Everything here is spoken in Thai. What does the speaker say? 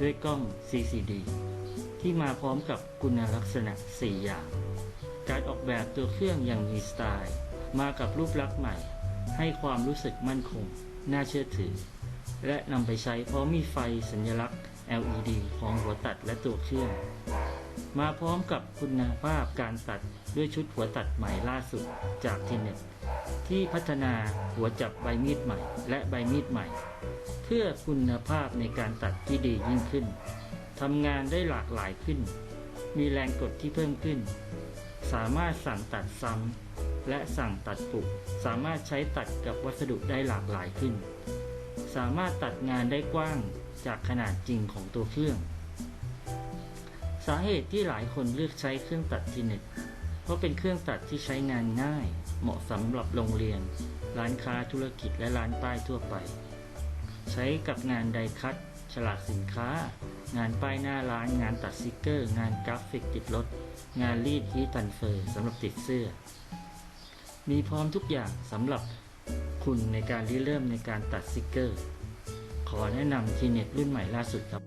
ด้วยกล้อง CCD ที่มาพร้อมกับคุณลักษณะ 4 อย่าง การออกแบบตัวเครื่องอย่างมีสไตล์ มากับรูปลักษณ์ใหม่ ให้ความรู้สึกมั่นคง น่าเชื่อถือ และนำไปใช้พร้อมมีไฟสัญลักษณ์ LED ของหัวตัดและตัวเครื่อง มาพร้อมกับคุณภาพการตัดด้วยชุดหัวตัดใหม่ล่าสุดจากทีเน็ตที่พัฒนาหัวจับใบมีดใหม่ และใบมีดใหม่ เพื่อคุณภาพในการตัดที่ดียิ่งขึ้นทำงานได้หลากหลายขึ้น มีแรงกดที่เพิ่มขึ้น สามารถสั่งตัดซ้ำและสั่งตัดปุก สามารถใช้ตัดกับวัสดุได้หลากหลายขึ้น สามารถตัดงานได้กว้างจากขนาดจริงของตัวเครื่อง สาเหตุที่หลายคนเลือกใช้เครื่องตัดทีเน็ตเพราะเป็นเครื่องตัดที่ใช้งานง่าย เหมาะสำหรับโรงเรียน ร้านค้าธุรกิจและร้านป้ายทั่วไป ใช้กับงานไดคัตฉลากสินค้า งานป้ายหน้าร้าน งานตัดสติกเกอร์ งานกราฟิกติดรถ งานรีดฮีตันเฟอร์สำหรับติดเสื้อ มีพร้อมทุกอย่างสำหรับคุณในการริเริ่มในการตัดสติกเกอร์ ขอแนะนำทีเน็ตรุ่นใหม่ล่าสุดครับ